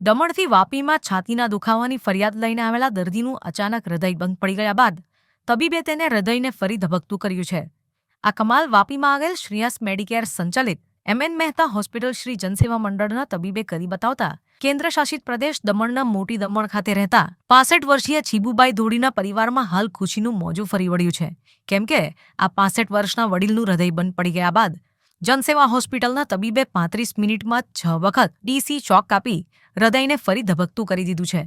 દમણથી વાપીમાં છાતીના દુખાવાની ફરિયાદ લઈને આવેલા દર્દીનું અચાનક હૃદય બંધ પડી ગયા બાદ તબીબે તેને હૃદયને ફરી ધબકતું કર્યું છે. આ કમાલ વાપીમાં આવેલ શ્રેયસ મેડિકેર સંચાલિત M N Mehta hospital Shri Jansewa મંડળના તબીબે કરી બતાવતા કેન્દ્ર શાસિત પ્રદેશ દમણના મોટી દમણ ખાતે રહેતા પાસઠ વર્ષીય છીબુબાઈ ધોડીના પરિવારમાં હાલ ખુશીનું મોજું ફરી વળ્યું છે. કેમ કે આ પાસઠ વર્ષના વડીલનું હૃદય બંધ પડી ગયા બાદ જનસેવા હોસ્પિટલના તબીબે પાંત્રીસ મિનિટમાં છ વખત ડીસી ચોક કાપી હૃદયને ફરી ધબકતું કરી દીધું છે.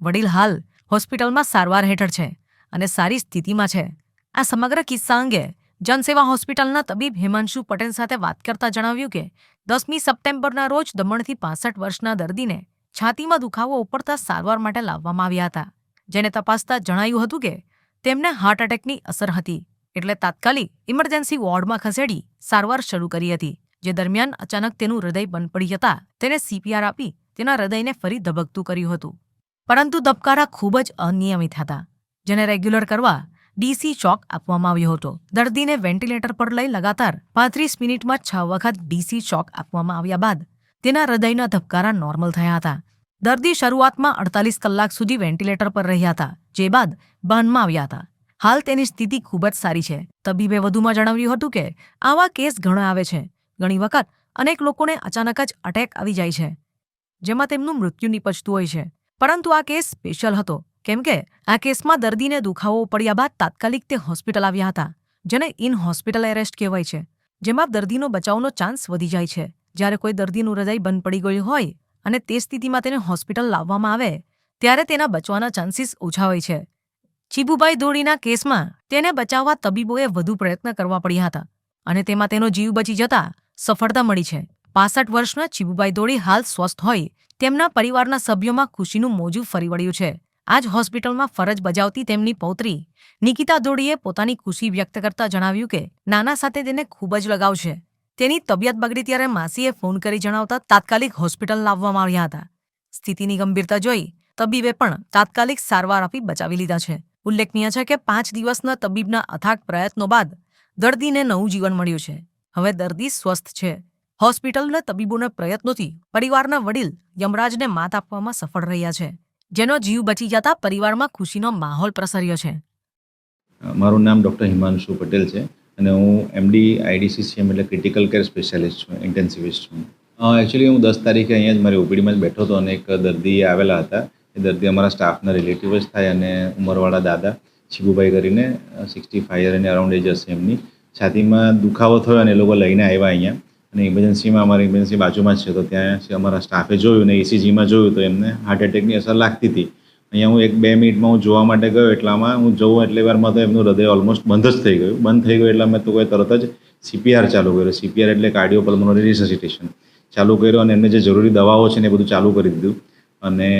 વડીલ હાલ હોસ્પિટલમાં સારવાર હેઠળ છે અને સારી સ્થિતિમાં છે. આ સમગ્ર કિસ્સા અંગે જનસેવા હોસ્પિટલના તબીબ હિમાંશુ પટેલ સાથે વાત કરતા જણાવ્યું કે, દસમી સપ્ટેમ્બરના રોજ દમણથી પાસઠ વર્ષના દર્દીને છાતીમાં દુખાવો ઉપડતા સારવાર માટે લાવવામાં આવ્યા હતા. જેને તપાસતા જણાયું હતું કે, તેમને હાર્ટ એટેકની અસર હતી. એટલે તાત્કાલિક ઇમરજન્સી વોર્ડમાં ખસેડી સારવાર શરૂ કરી હતી, જે દરમિયાન અચાનક તેનું હૃદય બંધ પડી જતા તેને સીપીઆર આપી તેના હૃદયને ફરી ધબકતું કર્યું હતું. પરંતુ ધબકારા ખૂબ જ અનિયમિત હતા, જેને રેગ્યુલર કરવા ડીસી ચોક આપવામાં આવ્યો હતો. દર્દીને વેન્ટિલેટર પર લઈ લગાતાર પાંત્રીસ મિનિટમાં છ વખત ડીસી ચોક આપવામાં આવ્યા બાદ તેના હૃદયના ધબકારા નોર્મલ થયા હતા. દર્દી શરૂઆતમાં અડતાલીસ કલાક સુધી વેન્ટિલેટર પર રહ્યા હતા, જે બાદ ભાનમાં આવ્યા હતા. હાલ તેની સ્થિતિ ખૂબ જ સારી છે. તબીબે વધુમાં જણાવ્યું હતું કે, આવા કેસ ઘણા આવે છે. ઘણી વખત અનેક લોકોને અચાનક જ અટેક આવી જાય છે, જેમાં તેમનું મૃત્યુ નિપજતું હોય છે. પરંતુ આ કેસ સ્પેશિયલ હતો. કેમ કે, આ કેસમાં દર્દીને દુખાવો પડ્યા બાદ તાત્કાલિક તે હોસ્પિટલ આવ્યા હતા, જેને ઇન હોસ્પિટલ એરેસ્ટ કહેવાય છે, જેમાં દર્દીનો બચાવનો ચાન્સ વધી જાય છે. જ્યારે કોઈ દર્દીનું હૃદય બંધ પડી ગયું હોય અને તે સ્થિતિમાં તેને હોસ્પિટલ લાવવામાં આવે, ત્યારે તેના બચવાના ચાન્સીસ ઓછા હોય છે. ચીબુભાઈ ધોળીના કેસમાં તેને બચાવવા તબીબોએ વધુ પ્રયત્ન કરવા પડ્યા હતા અને તેમાં તેનો જીવ બચી જતા સફળતા મળી છે. પાસઠ વર્ષના ચીબુભાઈ ધોળી હાલ સ્વસ્થ હોય તેમના પરિવારના સભ્યોમાં ખુશીનું મોજું ફરી વળ્યું છે. આજ હોસ્પિટલમાં ફરજ બજાવતી તેમની પૌત્રી નિકિતા ધોળીએ પોતાની ખુશી વ્યક્ત કરતા જણાવ્યું કે નાના સાથે તેને ખૂબ જ લગાવ છે. તેની તબિયત બગડી ત્યારે માસીએ ફોન કરી જણાવતા તાત્કાલિક હોસ્પિટલ લાવવામાં આવ્યા હતા. સ્થિતિની ગંભીરતા જોઈ તબીબે પણ તાત્કાલિક સારવાર આપી બચાવી લીધા છે. ઉલ્લેખનીય છે કે પાંચ દિવસના તબીબના અથાગ પ્રયત્નો બાદ દર્દીને નવું જીવન મળ્યું છે. હવે દર્દી સ્વસ્થ છે. હોસ્પિટલના તબીબોના પ્રયત્નોથી પરિવારના વડીલ યમરાજને માત આપવામાં સફળ રહ્યા છે. જેનો જીવ બચી જતા પરિવારમાં ખુશીનો માહોલ પ્રસર્યો છે. મારું નામ ડૉક્ટર હિમાંશુ પટેલ છે અને હું એમડી આઈડીસીસીએમ એટલે ક્રિટિકલ કેર સ્પેશિયાલિસ્ટ છું, ઇન્ટેન્સિવિસ્ટ છું. એકચ્યુઅલી હું દસ તારીખે અહીંયા જ મારી ઓપીડીમાં જ બેઠો હતો અને એક દર્દી આવેલા હતા. એ દર્દી અમારા સ્ટાફના રિલેટિવ જ થાય અને ઉંમરવાળા દાદા શિબુભાઈ કરીને સિક્સટી ફાઈવ અને અરાઉન્ડ એજ હશે એમની. છાતીમાં દુખાવો થયો અને એ લોકો લઈને આવ્યા અહીંયા. અને ઇમરજન્સીમાં અમારી ઇમરજન્સી બાજુમાં જ છે. તો ત્યાં અમારા સ્ટાફે જોયું ને એસીજીમાં જોયું તો એમને હાર્ટ એટેકની અસર લાગતી હતી. અહીંયા હું એક બે મિનિટમાં હું જોવા માટે ગયો એટલામાં હું જોઉં એટલી વારમાં તો એમનું હૃદય ઓલમોસ્ટ બંધ જ થઈ ગયું. બંધ થઈ ગયું એટલે મેં તો કોઈ તરત જ સીપીઆર ચાલુ કર્યો. સીપીઆર એટલે કાર્ડિયો પલ્મોનરી રિસસિટેશન ચાલુ કર્યો અને એમને જે જરૂરી દવાઓ છે ને એ બધું ચાલુ કરી દીધું. અને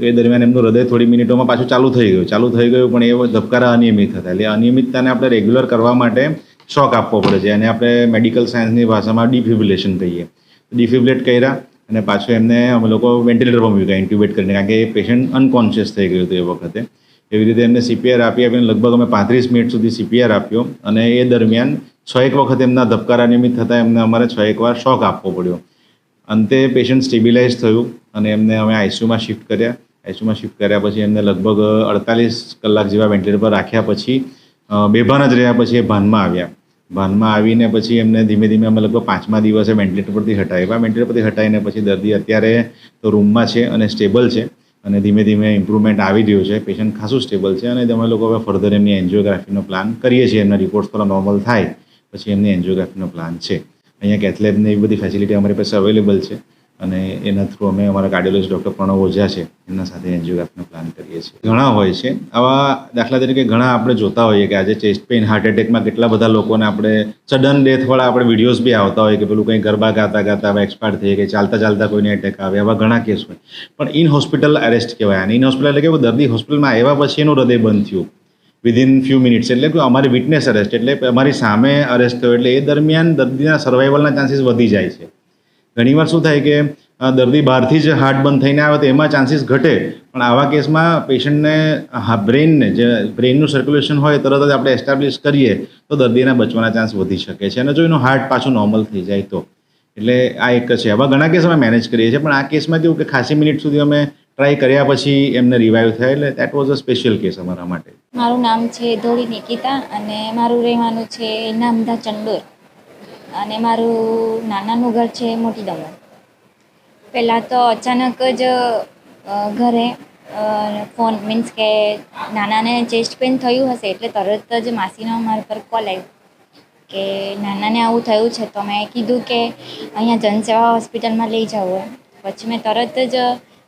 એ દરમિયાન એમનું હૃદય થોડી મિનિટોમાં પાછું ચાલુ થઈ ગયું. ચાલુ થઈ ગયું, પણ એ ધબકારા અનિયમિત હતા. એટલે અનિયમિતતાને આપણે રેગ્યુલર કરવા માટે શોક આપવો પડે છે. અને આપણે મેડિકલ સાયન્સની ભાષામાં ડિફિબ્રિલેશન કહીએ. ડિફિબ્રિલેટ કર્યા અને પાછું એમને અમે લોકો વેન્ટિલેટર પર મૂક્યા ઇન્ટ્યુબેટ કરીને. કારણ કે એ પેશન્ટ અનકોન્શિયસ થઈ ગયું હતું એ વખતે. એવી રીતે એમને સીપીઆર આપી આપીને લગભગ અમે પાંત્રીસ મિનિટ સુધી સીપીઆર આપ્યો. અને એ દરમિયાન છ એક વખત એમના ધબકારા નિમિત્ત થતાં એમને અમારે છ એક વાર શોક આપવો પડ્યો. અંતે પેશન્ટ સ્ટેબિલાઇઝ થયું અને એમને અમે આઈસીયુમાં શિફ્ટ કર્યા. આઈસીયુમાં શિફ્ટ કર્યા પછી એમને લગભગ અડતાલીસ કલાક જેવા વેન્ટિલેટર પર રાખ્યા પછી બેભાન જ રહ્યા પછી એ ભાનમાં આવ્યા. ભાનમાં આવીને પછી એમને ધીમે ધીમે અમે લગભગ પાંચમા દિવસે વેન્ટિલેટર પરથી હટાવ્યા. વેન્ટિલેટર પરથી હટાવીને પછી દર્દી અત્યારે તો રૂમમાં છે અને સ્ટેબલ છે અને ધીમે ધીમે ઇમ્પ્રુવમેન્ટ આવી રહ્યું છે. પેશન્ટ ખાસું સ્ટેબલ છે અને અમે લોકો હવે ફર્ધર એમની એન્જિયોગ્રાફીનો પ્લાન કરીએ છીએ. એમના રિપોર્ટ્સ થોડા નોર્મલ થાય, પછી એમની એન્જિયોગ્રાફીનો પ્લાન છે. અહીંયા કેથલેબની એવી બધી ફેસિલિટી અમારી પાસે અવેલેબલ છે અને એના થ્રુ અમે અમારા કાર્ડિયોલોજી ડૉક્ટર પ્રણવ ઓઝા છે, એમના સાથે એન્જિયોગ્રાફીનો પ્લાન કરીએ છીએ. ઘણા હોય છે. આવા દાખલા તરીકે ઘણા આપણે જોતા હોઈએ કે આજે ચેસ્ટ પેઇન હાર્ટ એટેકમાં કેટલા બધા લોકોને આપણે સડન ડેથવાળા આપણે વિડીયોઝ બી આવતા હોય કે પેલું કંઈ ગરબા ગાતા ગાતા એક્સપાયર થઈ કે ચાલતા ચાલતા કોઈને એટેક આવે, આવા ઘણા કેસ હોય. પણ ઇન હોસ્પિટલ અરેસ્ટ કહેવાય. અને ઇન હોસ્પિટલ એટલે કે દર્દી હોસ્પિટલમાં આવ્યા પછી એનું હૃદય બંધ થયું. વિધિન ફ્યુ મિનિટ્સ એટલે કે અમારી વિટનેસ અરેસ્ટ એટલે અમારી સામે અરેસ્ટ થયો. એટલે એ દરમિયાન દર્દીના સર્વાઈવલના ચાન્સીસ વધી જાય છે. ઘણીવાર શું થાય કે દર્દી બહારથી જ હાર્ટ બંધ થઈને આવે તો એમાં ચાન્સીસ ઘટે. પણ આવા કેસમાં પેશન્ટને હા બ્રેનને જે બ્રેનનું સર્ક્યુલેશન હોય તરત જ આપણે એસ્ટાબ્લિશ કરીએ તો દર્દીના બચવાના ચાન્સ વધી શકે છે. અને જો એનું હાર્ટ પાછું નોર્મલ થઈ જાય તો. એટલે આ એક છે. આવા ઘણા કેસ અમે મેનેજ કરીએ છીએ, પણ આ કેસમાં કેવું કે ખાસી મિનિટ સુધી અમે ટ્રાય કર્યા પછી એમને રિવાઈવ થયા એટલે that was a special case અમારા માટે. મારું નામ છે ધોળી નિકિતા અને મારું રહેવાનું છે નામદા ચંડોર. અને મારું નાનાનું ઘર છે મોટી દમણ પહેલાં તો અચાનક જ ઘરે ફોન મીન્સ કે નાનાને ચેસ્ટ પેન થયું હશે એટલે તરત જ માસીનો મારા પર કોલ આવ્યો કે નાનાને આવું થયું છે તો મેં કીધું કે અહીંયા જનસેવા હોસ્પિટલમાં લઈ જાઓ પછી મેં તરત જ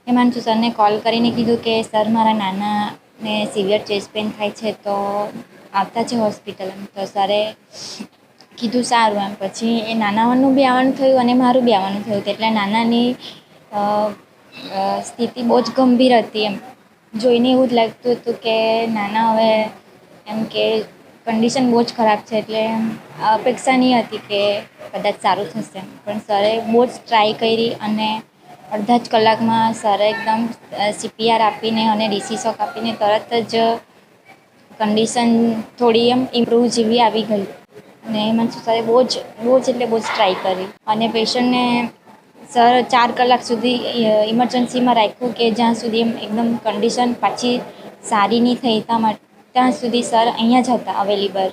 હિમાંશુ સરને કોલ કરીને કીધું કે સર મારા નાનાને સિવિયર ચેસ્ટ પેન થાય છે, તો આવતા છે હોસ્પિટલ એમ. તો સરે કીધું સારું એમ. પછી એ નાનાવાનું બી આવવાનું થયું અને મારું બી આવવાનું થયું. એટલે નાનાની સ્થિતિ બહુ જ ગંભીર હતી એમ. જોઈને એવું જ લાગતું હતું કે નાના હવે એમ કે કન્ડિશન બહુ જ ખરાબ છે, એટલે અપેક્ષા નહીં હતી કે કદાચ સારું થશે પણ સરે બહુ જ ટ્રાય કરી અને અડધા જ કલાકમાં સરે એકદમ સીપીઆર આપીને અને ડીસી શોક આપીને તરત જ કન્ડિશન થોડી એમ ઇમ્પ્રૂવ જેવી આવી ગઈ. અને હિમાંશુ સરે બહુ જ બહુ જ એટલે બહુ જ ટ્રાય કરી. અને પેશન્ટને સર ચાર કલાક સુધી ઇમરજન્સીમાં રાખ્યું કે જ્યાં સુધી એમ એકદમ કન્ડિશન પાછી સારી નહીં થઈ ત્યાં સુધી સર અહીંયા જ હતા અવેલેબલ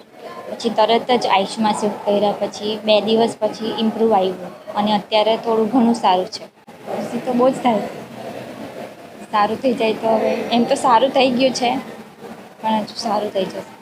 પછી તરત જ આયુષમાં શિફ્ટ કર્યા, પછી બે દિવસ પછી ઇમ્પ્રૂવ આવ્યું. અને અત્યારે થોડું ઘણું સારું છે. તો બહુ જ થાય. સારું થઈ જાય તો હવે. એમ તો સારું થઈ ગયું છે, પણ હજુ સારું થઈ જશે.